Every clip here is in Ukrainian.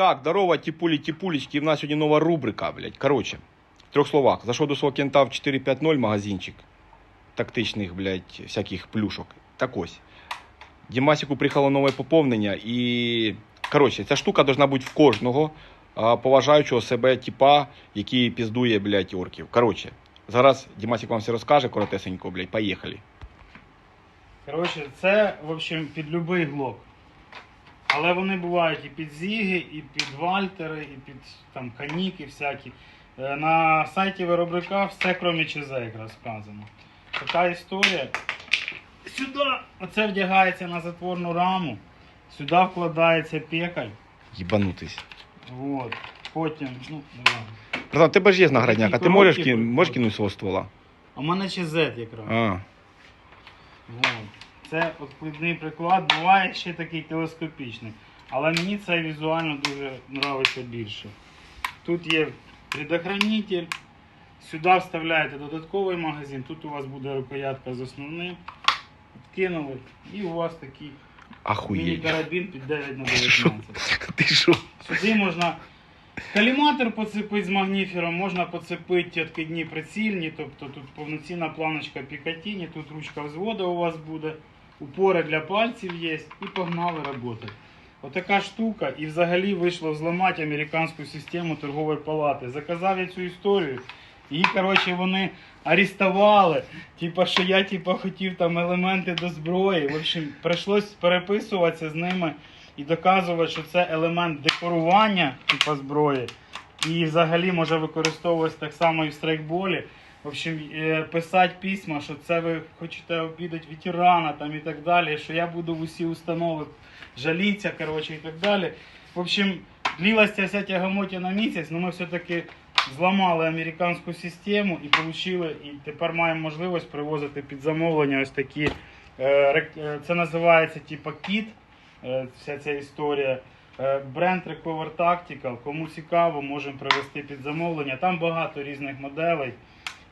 Так, здорово, тіпулі, тіпулечки. В нас сьогодні нова рубрика, блядь. Короче, в трьох словах. Зайшов до свого кента в 450 магазинчик тактичних, блядь, всяких плюшок. Так ось. Дімасіку приїхало нове поповнення і. Коротше, ця штука должна бути в кожного поважаючого себе типа, який піздує, блядь, орків. Коротше, зараз Дімасік вам все розкаже коротесенько, блядь, поїхали. Коротше, це, в общем, під любий глок. Але вони бувають і під зіги, і під вальтери, і під там каніки всякі. Е, На сайті виробника все крім ЧЗ якраз сказано. Така історія. Сюди оце вдягається на затворну раму, сюди вкладається пекаль. Їбанутись. От. Потім, ну, давай. Братан, тебе ж є наградняк, а ти можеш, кин... можеш кинути свого ствола? А в мене ЧЗ якраз. А. Вот. Це откладний приклад, буває ще такий телескопічний. Але мені це візуально дуже подобається більше. Тут є предохранитель, сюди вставляєте додатковий магазин, тут у вас буде рукоятка з основним. Кинули, і у вас такий міні-карабін під 9 на 19. Ти що? Сюди можна каліматор поцепити з магніфером, можна поцепити откидні прицільні, тобто тут повноцінна планочка Пікатіні, тут ручка взводу у вас буде, упори для пальців є і погнали роботи. Отака штука, і взагалі вийшло взламати американську систему торгової палати. Заказав я цю історію. Її, коротше, вони арестували. Типа, що я типа, хотів там елементи до зброї. В общем, прийшлось переписуватися з ними і доказувати, що це елемент декорування типа зброї. І взагалі може використовуватися так само і в страйкболі. В общем, е, писати письма, що це ви хочете обідати ветерана там і так далі, що я буду в усі установи жалітися, коротше, і так далі. В общем, длилась ця вся тягомотія на місяць, але ми все-таки зламали американську систему і получили, і тепер маємо можливість привозити під замовлення ось такі. е, е, Це називається типа кіт, вся ця історія. Бренд Recover Tactical. Кому цікаво, можемо привезти під замовлення. Там багато різних моделей.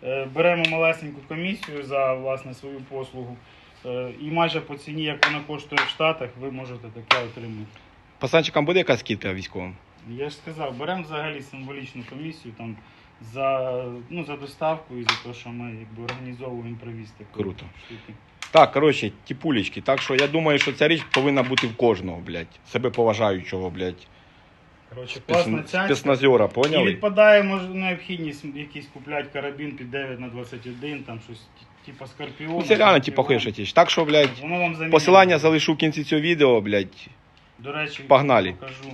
Е, Беремо малесеньку комісію за власне свою послугу. Е, І майже по ціні, як вона коштує в Штатах, ви можете таке отримати. Пацанчикам буде якась скидка військовим? Я ж сказав, беремо взагалі символічну комісію там за, ну, за доставку і за те, що ми якби організовуємо привіз такі Круто. штуки. Так, коротше, тіпулечки. Так що я думаю, що ця річ повинна бути в кожного, блядь. Себе поважаючого, блядь. Коротше, класна ця. Спецназера, І поняли? відпадає може, необхідність якийсь купляти карабін під 9 на 21, там щось ті- типа скорпіон. Ну, це реально типа хуєша тіч. Так що, блядь, Воно вам замінює. посилання залишу в кінці цього відео, блядь. До речі, Погнали. покажу.